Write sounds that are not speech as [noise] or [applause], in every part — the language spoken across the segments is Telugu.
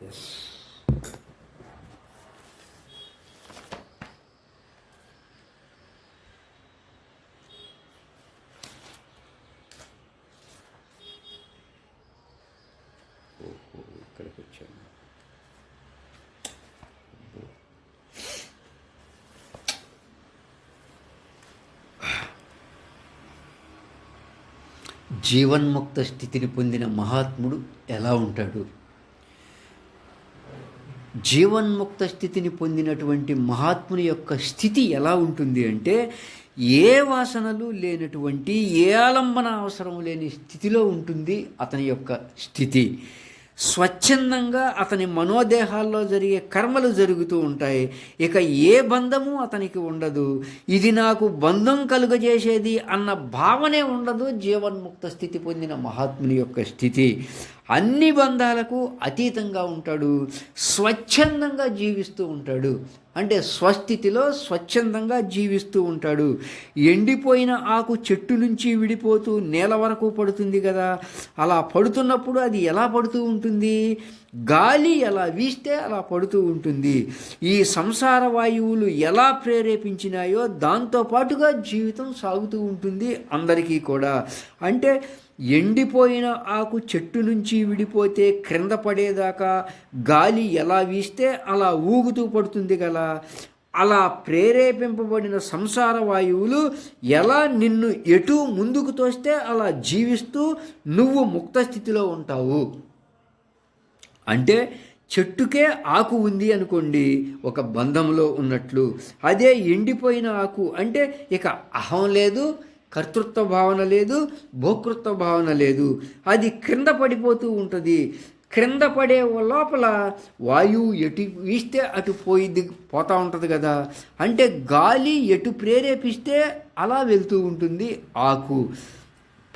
Yes. జీవన్ముక్త స్థితిని పొందిన మహాత్ముడు ఎలా ఉంటాడు? జీవన్ముక్త స్థితిని పొందినటువంటి మహాత్ముని యొక్క స్థితి ఎలా ఉంటుంది అంటే ఏ వాసనలు లేనటువంటి ఏ ఆలంబన అవసరం లేని స్థితిలో ఉంటుంది అతని యొక్క స్థితి. స్వచ్ఛందంగా అతని మనోదేహాల్లో జరిగే కర్మలు జరుగుతూ ఉంటాయి. ఇక ఏ బంధము అతనికి ఉండదు. ఇది నాకు బంధం కలుగజేసేది అన్న భావనే ఉండదు. జీవన్ముక్త స్థితి పొందిన మహాత్ముని యొక్క స్థితి. అన్ని బంధాలకు అతీతంగా ఉంటాడు స్వచ్ఛందంగా జీవిస్తూ ఉంటాడు. అంటే స్వస్థితిలో స్వచ్ఛందంగా జీవిస్తూ ఉంటాడు. ఎండిపోయిన ఆకు చెట్టు నుంచి విడిపోతూ నేల వరకు పడుతుంది కదా. అలా పడుతున్నప్పుడు అది ఎలా పడుతూ ఉంటుంది? గాలి ఎలా వీస్తే అలా పడుతూ ఉంటుంది. ఈ సంసార వాయువులు ఎలా ప్రేరేపించినాయో దాంతో పాటుగా జీవితం సాగుతూ ఉంటుంది అందరికీ కూడా. అంటే ఎండిపోయిన ఆకు చెట్టు నుంచి విడిపోతే క్రింద పడేదాకా గాలి ఎలా వీస్తే అలా ఊగుతూ పడుతుంది కదా. అలా ప్రేరేపింపబడిన సంసార వాయువులు ఎలా నిన్ను ఎటు ముందుకు తోస్తే అలా జీవిస్తూ నువ్వు ముక్త స్థితిలో ఉంటావు. అంటే చెట్టుకే ఆకు ఉంది అనుకోండి ఒక బంధంలో ఉన్నట్లు అదే ఎండిపోయిన ఆకు అంటే ఇక అహం లేదు కర్తృత్వ భావన లేదు భోకృత్వ భావన లేదు అది క్రింద పడిపోతూ ఉంటుంది. క్రింద పడే లోపల వాయువు ఎటు వీస్తే అటు పోయిద్ది పోతూ ఉంటుంది కదా. అంటే గాలి ఎటు ప్రేరేపిస్తే అలా వెళ్తూ ఉంటుంది ఆకు.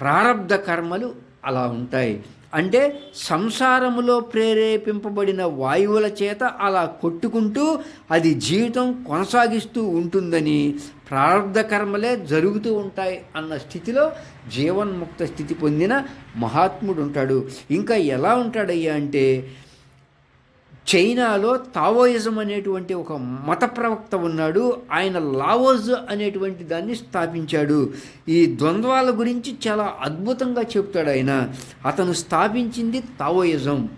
ప్రారంధ కర్మలు అలా ఉంటాయి. అంటే సంసారములో ప్రేరేపింపబడిన వాయువుల చేత అలా కొట్టుకుంటూ అది జీవితం కొనసాగిస్తూ ఉంటుందని ప్రారంధ కర్మలే జరుగుతూ ఉంటాయి అన్న స్థితిలో జీవన్ముక్త స్థితి పొందిన మహాత్ముడు ఉంటాడు ఇంకా ఎలా ఉంటాడయ్యా అంటే చైనాలో తావోయిజం అనేటువంటి ఒక మత ప్రవక్త ఉన్నాడు. ఆయన లావోజ్ అనేటువంటి దాన్ని స్థాపించాడు. ఈ ద్వంద్వాల గురించి చాలా అద్భుతంగా చెప్తాడు ఆయన. అతను స్థాపించింది తావోయిజం.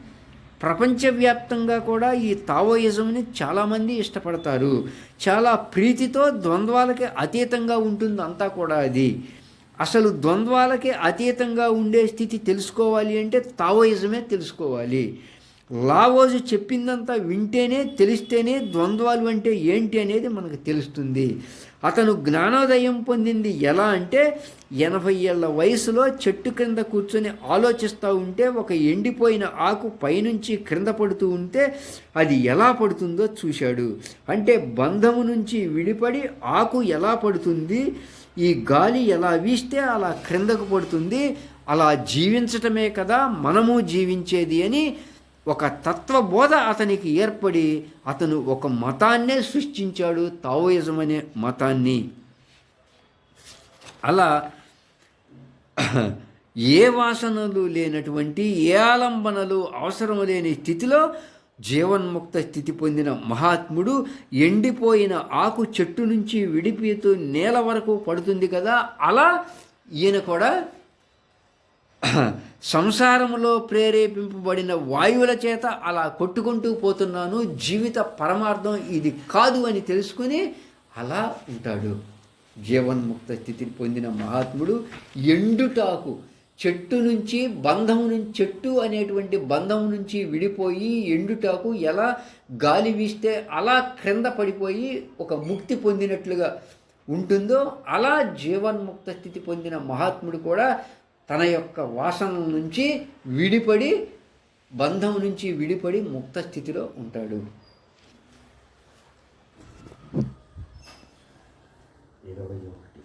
ప్రపంచవ్యాప్తంగా కూడా ఈ తావోయిజంని చాలామంది ఇష్టపడతారు. చాలా ప్రీతితో ద్వంద్వాలకి అతీతంగా ఉంటుంది అంతా కూడా అది. అసలు ద్వంద్వాలకి అతీతంగా ఉండే స్థితి తెలుసుకోవాలి అంటే తావోయిజమే తెలుసుకోవాలి. లావోజు చెప్పిందంతా వింటేనే తెలిస్తేనే ద్వంద్వాలు అంటే ఏంటి అనేది మనకు తెలుస్తుంది. అతను జ్ఞానోదయం పొందింది ఎలా అంటే ఎనభై ఏళ్ళ వయసులో చెట్టు క్రింద కూర్చొని ఆలోచిస్తూ ఉంటే ఒక ఎండిపోయిన ఆకు పైనుంచి క్రింద పడుతూ ఉంటే అది ఎలా పడుతుందో చూశాడు. అంటే బంధము నుంచి విడిపడి ఆకు ఎలా పడుతుంది ఈ గాలి ఎలా వీస్తే అలా క్రిందకు పడుతుంది అలా జీవించటమే కదా మనము జీవించేది అని ఒక తత్వబోధ అతనికి ఏర్పడి అతను ఒక మతాన్నే సృష్టించాడు తావోయిజం అనే మతాన్ని. అలా ఏ వాసనలు లేనటువంటి ఏ ఆలంబనలు అవసరం లేని స్థితిలో జీవన్ముక్త స్థితి పొందిన మహాత్ముడు ఎండిపోయిన ఆకు చెట్టు నుంచి విడిపితూ నేల వరకు పడుతుంది కదా అలా ఈయన కూడా [clears throat] సంసారములో ప్రేరేపింపబడిన వాయువుల చేత అలా కొట్టుకుంటూ పోతున్నాను. జీవిత పరమార్థం ఇది కాదు అని తెలుసుకుని అలా ఉంటాడు. జీవన్ముక్త స్థితిని పొందిన మహాత్ముడు ఎండుటాకు చెట్టు నుంచి బంధం నుంచి చెట్టు అనేటువంటి బంధం నుంచి విడిపోయి ఎండుటాకు ఎలా గాలి వీస్తే అలా క్రింద పడిపోయి ఒక ముక్తి పొందినట్లుగా ఉంటుందో అలా జీవన్ముక్త స్థితి పొందిన మహాత్ముడు కూడా తన యొక్క వాసన నుంచి విడిపడి బంధం నుంచి విడిపడి ముక్త స్థితిలో ఉంటాడు. ఇరవై ఒకటి.